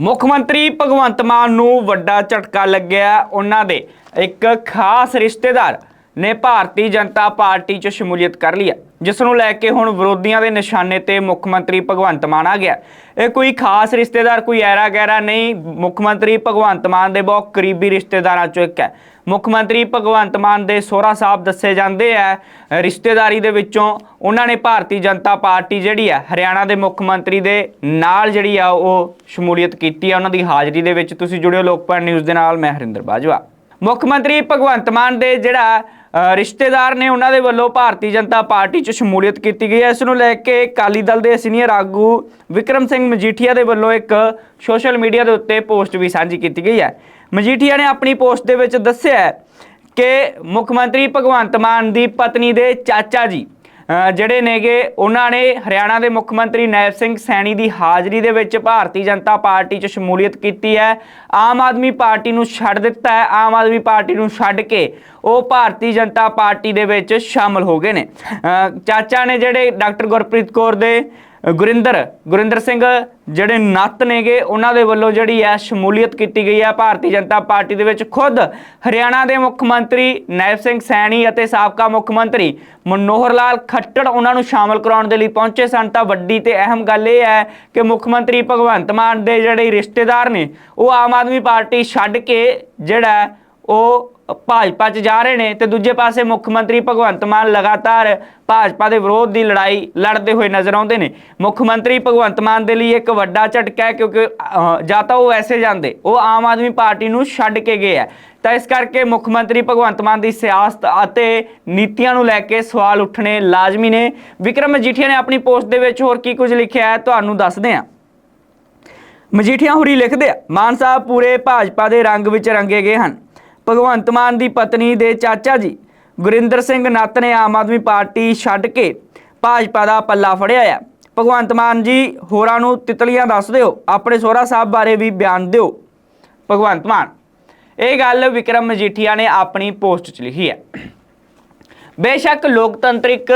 ਮੁੱਖ ਮੰਤਰੀ ਭਗਵੰਤ ਮਾਨ ਨੂੰ ਵੱਡਾ ਝਟਕਾ ਲੱਗਿਆ ਉਹਨਾਂ ਦੇ। ਇੱਕ ਖਾਸ ਰਿਸ਼ਤੇਦਾਰ ਨੇ ਭਾਰਤੀ ਜਨਤਾ ਪਾਰਟੀ 'ਚ ਸ਼ਮੂਲੀਅਤ ਕਰ ਲਈ ਹੈ, ਜਿਸ ਨੂੰ ਲੈ ਕੇ ਹੁਣ ਵਿਰੋਧੀਆਂ ਦੇ ਨਿਸ਼ਾਨੇ ਤੇ ਮੁੱਖ ਮੰਤਰੀ ਭਗਵੰਤ ਮਾਨ ਆ ਗਿਆ ਇਹ ਕੋਈ ਖਾਸ ਰਿਸ਼ਤੇਦਾਰ, ਕੋਈ ਐਰਾ ਗੈਰਾ ਨਹੀਂ, ਮੁੱਖ ਮੰਤਰੀ ਭਗਵੰਤ ਮਾਨ ਦੇ ਬਹੁਤ ਕਰੀਬੀ ਰਿਸ਼ਤੇਦਾਰਾਂ 'ਚੋਂ ਇੱਕ ਹੈ। ਮੁੱਖ ਮੰਤਰੀ ਭਗਵੰਤ ਮਾਨ ਦੇ ਸੋਹਰਾ ਸਾਹਿਬ ਦੱਸੇ ਜਾਂਦੇ ਆ, ਰਿਸ਼ਤੇਦਾਰੀ ਦੇ ਵਿੱਚੋਂ ਉਹਨਾਂ ਨੇ ਭਾਰਤੀ ਜਨਤਾ ਪਾਰਟੀ ਜਿਹੜੀ ਆ ਹਰਿਆਣਾ ਦੇ ਮੁੱਖ ਮੰਤਰੀ ਦੇ ਨਾਲ ਜਿਹੜੀ ਆ ਉਹ ਸ਼ਮੂਲੀਅਤ ਕੀਤੀ ਆ। ਉਹਨਾਂ ਦੀ ਹਾਜ਼ਰੀ ਦੇ ਵਿੱਚ ਤੁਸੀਂ ਜੁੜਿਓ ਲੋਕਪਾਲ ਨਿਊਜ਼ ਦੇ ਨਾਲ, ਮੈਂ ਹਰਿੰਦਰ ਬਾਜਵਾ। ਮੁੱਖ ਮੰਤਰੀ ਭਗਵੰਤ ਮਾਨ ਦੇ ਜਿਹੜਾ ਰਿਸ਼ਤੇਦਾਰ ਨੇ ਉਹਨਾਂ ਦੇ ਵੱਲੋਂ ਭਾਰਤੀ ਜਨਤਾ ਪਾਰਟੀ 'ਚ ਸ਼ਮੂਲੀਅਤ ਕੀਤੀ ਗਈ ਹੈ। ਇਸ ਨੂੰ ਲੈ ਕੇ ਅਕਾਲੀ ਦਲ ਦੇ ਸੀਨੀਅਰ ਆਗੂ ਵਿਕਰਮ ਸਿੰਘ ਮਜੀਠੀਆ ਦੇ ਵੱਲੋਂ ਇੱਕ ਸੋਸ਼ਲ ਮੀਡੀਆ ਦੇ ਉੱਤੇ ਪੋਸਟ ਵੀ ਸਾਂਝੀ ਕੀਤੀ ਗਈ ਹੈ। ਮਜੀਠੀਆ ਨੇ ਆਪਣੀ ਪੋਸਟ ਦੇ ਵਿੱਚ ਦੱਸਿਆ ਕਿ ਮੁੱਖ ਮੰਤਰੀ ਭਗਵੰਤ ਮਾਨ ਦੀ ਪਤਨੀ ਦੇ ਚਾਚਾ ਜੀ ਜਿਹੜੇ ਨੇਗੇ, ਉਹਨਾਂ ਨੇ ਹਰਿਆਣਾ ਦੇ ਮੁੱਖ ਮੰਤਰੀ ਨੈਬ ਸਿੰਘ ਸੈਣੀ ਦੀ ਹਾਜ਼ਰੀ ਦੇ ਵਿੱਚ ਭਾਰਤੀ ਜਨਤਾ ਪਾਰਟੀ 'ਚ ਸ਼ਮੂਲੀਅਤ ਕੀਤੀ ਹੈ। ਆਮ ਆਦਮੀ ਪਾਰਟੀ ਨੂੰ ਛੱਡ ਦਿੱਤਾ ਹੈ। ਆਮ ਆਦਮੀ ਪਾਰਟੀ ਨੂੰ ਛੱਡ ਕੇ ਉਹ ਭਾਰਤੀ ਜਨਤਾ ਪਾਰਟੀ ਦੇ ਵਿੱਚ ਸ਼ਾਮਲ ਹੋ ਗਏ ਨੇ। ਚਾਚਾ ਨੇ ਜਿਹੜੇ ਡਾਕਟਰ ਗੁਰਪ੍ਰੀਤ ਕੌਰ ਦੇ ਗੁਰਿੰਦਰ ਗੁਰਿੰਦਰ ਸਿੰਘ, ਜਿਹੜੇ ਨੱਤ ਨੇਗੇ, ਉਹਨਾਂ ਦੇ ਵੱਲੋਂ ਜਿਹੜੀ ਹੈ ਸ਼ਮੂਲੀਅਤ ਕੀਤੀ ਗਈ ਹੈ ਭਾਰਤੀ ਜਨਤਾ ਪਾਰਟੀ ਦੇ ਵਿੱਚ। ਖੁਦ ਹਰਿਆਣਾ ਦੇ ਮੁੱਖ ਮੰਤਰੀ ਨੈਬ ਸਿੰਘ ਸੈਣੀ ਅਤੇ ਸਾਬਕਾ ਮੁੱਖ ਮੰਤਰੀ ਮਨੋਹਰ ਲਾਲ ਖੱਟੜ ਉਹਨਾਂ ਨੂੰ ਸ਼ਾਮਲ ਕਰਾਉਣ ਦੇ ਲਈ ਪਹੁੰਚੇ ਸਨ। ਤਾਂ ਵੱਡੀ ਤੇ ਅਹਿਮ ਗੱਲ ਇਹ ਹੈ ਕਿ ਮੁੱਖ ਮੰਤਰੀ ਭਗਵੰਤ ਮਾਨ ਦੇ ਜਿਹੜੇ ਰਿਸ਼ਤੇਦਾਰ ਨੇ, ਉਹ ਆਮ ਆਦਮੀ ਪਾਰਟੀ ਛੱਡ ਕੇ ਜਿਹੜਾ ਉਹ ਭਾਜਪਾ 'ਚ ਜਾ ਰਹੇ ਨੇ ਤੇ ਦੂਜੇ ਪਾਸੇ ਮੁੱਖ ਮੰਤਰੀ ਭਗਵੰਤ ਮਾਨ ਲਗਾਤਾਰ ਭਾਜਪਾ ਦੇ ਵਿਰੋਧ ਦੀ ਲੜਾਈ ਲੜਦੇ ਹੋਏ ਨਜ਼ਰ ਆਉਂਦੇ ਨੇ। ਮੁੱਖ ਮੰਤਰੀ ਭਗਵੰਤ ਮਾਨ ਦੇ ਲਈ ਇੱਕ ਵੱਡਾ ਝਟਕਾ ਹੈ ਕਿਉਂਕਿ ਜਾਂ ਤਾਂ ਉਹ ਐਸੇ ਜਾਂਦੇ, ਉਹ ਆਮ ਆਦਮੀ ਪਾਰਟੀ ਨੂੰ ਛੱਡ ਕੇ ਗਏ ਹੈ ਤਾਂ ਇਸ ਕਰਕੇ ਮੁੱਖ ਮੰਤਰੀ ਭਗਵੰਤ ਮਾਨ ਦੀ ਸਿਆਸਤ ਅਤੇ ਨੀਤੀਆਂ ਨੂੰ ਲੈ ਕੇ ਸਵਾਲ ਉੱਠਣੇ ਲਾਜ਼ਮੀ ਨੇ। ਵਿਕਰਮ ਮਜੀਠੀਆ ਨੇ ਆਪਣੀ ਪੋਸਟ ਦੇ ਵਿੱਚ ਹੋਰ ਕੀ ਕੁਝ ਲਿਖਿਆ ਹੈ, ਤੁਹਾਨੂੰ ਦੱਸਦੇ ਹਾਂ। ਮਜੀਠੀਆ ਹੁਰੀ ਲਿਖਦੇ ਆ, ਮਾਨ ਸਾਹਿਬ ਪੂਰੇ ਭਾਜਪਾ ਦੇ ਰੰਗ ਵਿੱਚ ਰੰਗੇ ਗਏ ਹਨ। ਭਗਵੰਤ ਮਾਨ ਦੀ ਪਤਨੀ ਦੇ ਚਾਚਾ ਜੀ ਗੁਰਿੰਦਰ ਸਿੰਘ ਨੱਤ ਨੇ ਆਮ ਆਦਮੀ ਪਾਰਟੀ ਛੱਡ ਕੇ ਭਾਜਪਾ ਦਾ ਪੱਲਾ ਫੜਿਆ ਹੈ ਭਗਵੰਤ ਮਾਨ ਜੀ, ਹੋਰਾਂ ਨੂੰ ਤਿਤਲੀਆਂ ਦੱਸ ਦਿਓ। ਆਪਣੇ ਸੋਹਰਾ ਸਾਹਿਬ ਬਾਰੇ ਵੀ ਬਿਆਨ ਦਿਓ। ਭਗਵੰਤ ਮਾਨ, ਇਹ ਗੱਲ ਵਿਕਰਮ ਮਜੀਠੀਆ ਨੇ ਆਪਣੀ ਪੋਸਟ 'ਚ ਲਿਖੀ ਹੈ। ਬੇਸ਼ੱਕ ਲੋਕਤੰਤਰਿਕ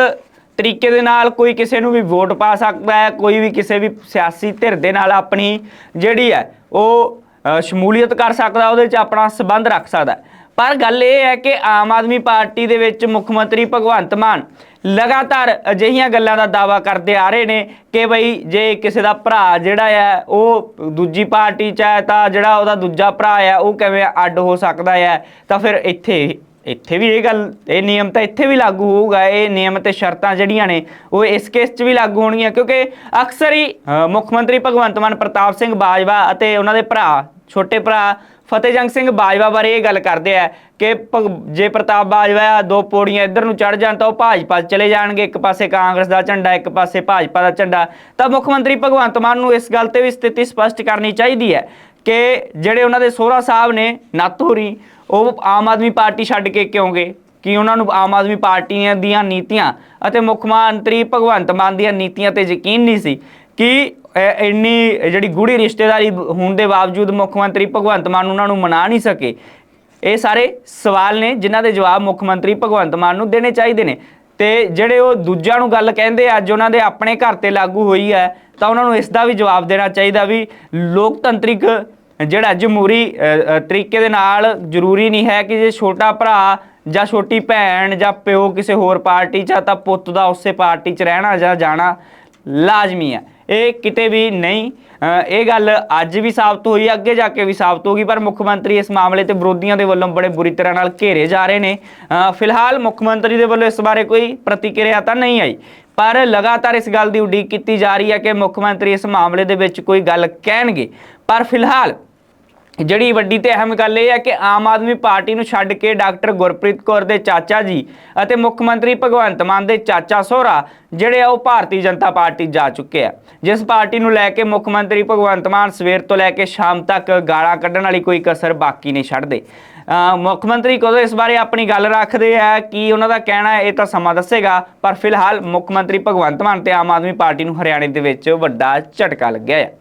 ਤਰੀਕੇ ਦੇ ਨਾਲ ਕੋਈ ਕਿਸੇ ਨੂੰ ਵੀ ਵੋਟ ਪਾ ਸਕਦਾ ਹੈ, ਕੋਈ ਵੀ ਕਿਸੇ ਵੀ ਸਿਆਸੀ ਧਿਰ ਦੇ ਨਾਲ ਆਪਣੀ ਜਿਹੜੀ ਹੈ, ਉਹ ਸ਼ਮੂਲੀਅਤ ਕਰ ਸਕਦਾ, ਉਹਦੇ 'ਚ ਆਪਣਾ ਸਬੰਧ ਰੱਖ ਸਕਦਾ। ਪਰ ਗੱਲ ਇਹ ਹੈ ਕਿ ਆਮ ਆਦਮੀ ਪਾਰਟੀ ਦੇ ਵਿੱਚ ਮੁੱਖ ਮੰਤਰੀ ਭਗਵੰਤ ਮਾਨ ਲਗਾਤਾਰ ਅਜਿਹੀਆਂ ਗੱਲਾਂ ਦਾ ਦਾਵਾ ਕਰਦੇ ਆ ਰਹੇ ਨੇ ਕਿ ਬਈ ਜੇ ਕਿਸੇ ਦਾ ਭਰਾ ਜਿਹੜਾ ਹੈ ਉਹ ਦੂਜੀ ਪਾਰਟੀ 'ਚ ਹੈ ਤਾਂ ਜਿਹੜਾ ਉਹਦਾ ਦੂਜਾ ਭਰਾ ਆ, ਉਹ ਕਿਵੇਂ ਅੱਡ ਹੋ ਸਕਦਾ ਹੈ ਤਾਂ ਫਿਰ ਇੱਥੇ ਇੱਥੇ ਵੀ ਇਹ ਗੱਲ, ਇਹ ਨਿਯਮ ਤਾਂ ਇੱਥੇ ਵੀ ਲਾਗੂ ਹੋਊਗਾ, ਇਹ ਨਿਯਮ ਤੇ ਸ਼ਰਤਾਂ ਜਿਹੜੀਆਂ ਨੇ, ਉਹ ਇਸ ਕੇਸ 'ਚ ਵੀ ਲਾਗੂ ਹੋਣਗੀਆਂ, ਕਿਉਂਕਿ ਅਕਸਰ ਹੀ ਮੁੱਖ ਮੰਤਰੀ ਭਗਵੰਤ ਮਾਨ, ਪ੍ਰਤਾਪ ਸਿੰਘ ਬਾਜਵਾ ਅਤੇ ਉਹਨਾਂ ਦੇ ਭਰਾ, ਛੋਟੇ ਭਰਾ ਫਤਿਹਜੰਗ ਸਿੰਘ ਬਾਜਵਾ ਬਾਰੇ ਇਹ ਗੱਲ ਕਰਦੇ ਆ ਕਿ ਭਗ- ਜੇ ਪ੍ਰਤਾਪ ਬਾਜਵਾ ਦੋ ਪੌੜੀਆਂ ਇੱਧਰ ਨੂੰ ਚੜ ਜਾਣ ਤਾਂ ਉਹ ਭਾਜਪਾ ਚਲੇ ਜਾਣਗੇ, ਇੱਕ ਪਾਸੇ ਕਾਂਗਰਸ ਦਾ ਝੰਡਾ, ਇੱਕ ਪਾਸੇ ਭਾਜਪਾ ਦਾ ਝੰਡਾ। ਤਾਂ ਮੁੱਖ ਮੰਤਰੀ ਭਗਵੰਤ ਮਾਨ ਨੂੰ ਇਸ ਗੱਲ ਤੇ ਵੀ ਸਥਿਤੀ ਸਪਸ਼ਟ ਕਰਨੀ ਚਾਹੀਦੀ ਹੈ ਕਿ ਜਿਹੜੇ ਉਹਨਾਂ ਦੇ ਸੋਹਰਾ ਸਾਹਿਬ ਨੇ ਨੱਤ ਹੋਰੀ ਉਹ ਆਮ ਆਦਮੀ ਪਾਰਟੀ ਛੱਡ ਕੇ ਕਿਉਂ ਗਏ? ਕਿ ਉਹਨਾਂ ਨੂੰ ਆਮ ਆਦਮੀ ਪਾਰਟੀਆਂ ਦੀਆਂ ਨੀਤੀਆਂ ਅਤੇ ਮੁੱਖ ਮੰਤਰੀ ਭਗਵੰਤ ਮਾਨ ਦੀਆਂ ਨੀਤੀਆਂ ਤੇ ਯਕੀਨ ਨਹੀਂ ਸੀ? ਕਿ ਇੰਨੀ ਜਿਹੜੀ ਗੂੜੀ ਰਿਸ਼ਤੇਦਾਰੀ ਹੋਣ ਦੇ ਬਾਵਜੂਦ ਮੁੱਖ ਮੰਤਰੀ ਭਗਵੰਤ ਮਾਨ ਉਹਨਾਂ ਨੂੰ ਮਨਾ ਨਹੀਂ ਸਕੇ? ਇਹ ਸਾਰੇ ਸਵਾਲ ਨੇ ਜਿਨ੍ਹਾਂ ਦੇ ਜਵਾਬ ਮੁੱਖ ਮੰਤਰੀ ਭਗਵੰਤ ਮਾਨ ਨੂੰ ਦੇਣੇ ਚਾਹੀਦੇ ਨੇ। ਤੇ ਜਿਹੜੇ ਉਹ ਦੂਜਿਆਂ ਨੂੰ ਗੱਲ ਕਹਿੰਦੇ ਅੱਜ ਉਹਨਾਂ ਦੇ ਆਪਣੇ ਘਰ ਤੇ ਲਾਗੂ ਹੋਈ ਹੈ, ਤਾਂ ਉਹਨਾਂ ਨੂੰ ਇਸ ਦਾ ਵੀ ਜਵਾਬ ਦੇਣਾ ਚਾਹੀਦਾ ਵੀ ਲੋਕਤੰਤਰਿਕ ਜਿਹੜਾ ਜਮਹੂਰੀ ਤਰੀਕੇ ਦੇ ਨਾਲ ਜ਼ਰੂਰੀ ਨਹੀਂ ਹੈ ਕਿ ਜੇ ਛੋਟਾ ਭਰਾ ਜਾਂ ਛੋਟੀ ਭੈਣ ਜਾਂ ਪਿਓ ਕਿਸੇ ਹੋਰ ਪਾਰਟੀ 'ਚ ਆ ਤਾਂ ਪੁੱਤ ਦਾ ਉਸੇ ਪਾਰਟੀ 'ਚ ਰਹਿਣਾ ਜਾਂ ਜਾਣਾ ਲਾਜ਼ਮੀ ਹੈ। ਇਹ ਕਿਤੇ ਵੀ ਨਹੀਂ। ਇਹ ਗੱਲ ਅੱਜ ਵੀ ਸਾਬਤ ਹੋਈ, ਅੱਗੇ ਜਾ ਕੇ ਵੀ ਸਾਬਤ ਹੋਗੀ ਪਰ ਮੁੱਖ ਮੰਤਰੀ ਇਸ ਮਾਮਲੇ ਤੇ ਵਿਰੋਧੀਆਂ ਦੇ ਵੱਲੋਂ ਬੜੇ ਬੁਰੀ ਤਰ੍ਹਾਂ ਨਾਲ ਘੇਰੇ ਜਾ ਰਹੇ ਨੇ। ਫਿਲਹਾਲ ਮੁੱਖ ਮੰਤਰੀ ਦੇ ਵੱਲੋਂ ਇਸ ਬਾਰੇ ਕੋਈ ਪ੍ਰਤੀਕਿਰਿਆ ਤਾਂ ਨਹੀਂ ਆਈ, ਪਰ ਲਗਾਤਾਰ ਇਸ ਗੱਲ ਦੀ ਉਡੀਕ ਕੀਤੀ ਜਾ ਰਹੀ ਹੈ ਕਿ ਮੁੱਖ ਮੰਤਰੀ ਇਸ ਮਾਮਲੇ ਦੇ ਵਿੱਚ ਕੋਈ ਗੱਲ ਕਹਿਣਗੇ। ਪਰ ਫਿਲਹਾਲ ਜਿਹੜੀ ਵੱਡੀ ਤੇ ਅਹਿਮ ਗੱਲ ਇਹ ਹੈ ਕਿ ਆਮ ਆਦਮੀ ਪਾਰਟੀ ਨੂੰ ਛੱਡ ਕੇ ਡਾਕਟਰ ਗੁਰਪ੍ਰੀਤ ਕੌਰ ਦੇ ਚਾਚਾ ਜੀ ਅਤੇ ਮੁੱਖ ਮੰਤਰੀ ਭਗਵੰਤ ਮਾਨ ਦੇ ਚਾਚਾ ਸੋਹਰਾ, ਜਿਹੜੇ ਆ ਉਹ ਭਾਰਤੀ ਜਨਤਾ ਪਾਰਟੀ ਜਾ ਚੁੱਕੇ ਆ। ਜਿਸ ਪਾਰਟੀ ਨੂੰ ਲੈ ਕੇ ਮੁੱਖ ਮੰਤਰੀ ਭਗਵੰਤ ਮਾਨ ਸਵੇਰ ਤੋਂ ਲੈ ਕੇ ਸ਼ਾਮ ਤੱਕ ਗਾਲਾਂ ਕੱਢਣ ਵਾਲੀ ਕੋਈ ਕਸਰ ਬਾਕੀ ਨਹੀਂ ਛੱਡਦੇ। ਮੁੱਖ ਮੰਤਰੀ ਕਦੋਂ ਇਸ ਬਾਰੇ ਆਪਣੀ ਗੱਲ ਰੱਖਦੇ ਆ, ਕਿ ਉਹਨਾਂ ਦਾ ਕਹਿਣਾ ਇਹ ਤਾਂ ਸਮਾਂ ਦੱਸੇਗਾ, ਪਰ ਫਿਲਹਾਲ ਮੁੱਖ ਮੰਤਰੀ ਭਗਵੰਤ ਮਾਨ ਤੇ ਆਮ ਆਦਮੀ ਪਾਰਟੀ ਨੂੰ ਹਰਿਆਣੇ ਦੇ ਵਿੱਚ ਵੱਡਾ ਝਟਕਾ ਲੱਗਿਆ ਹੈ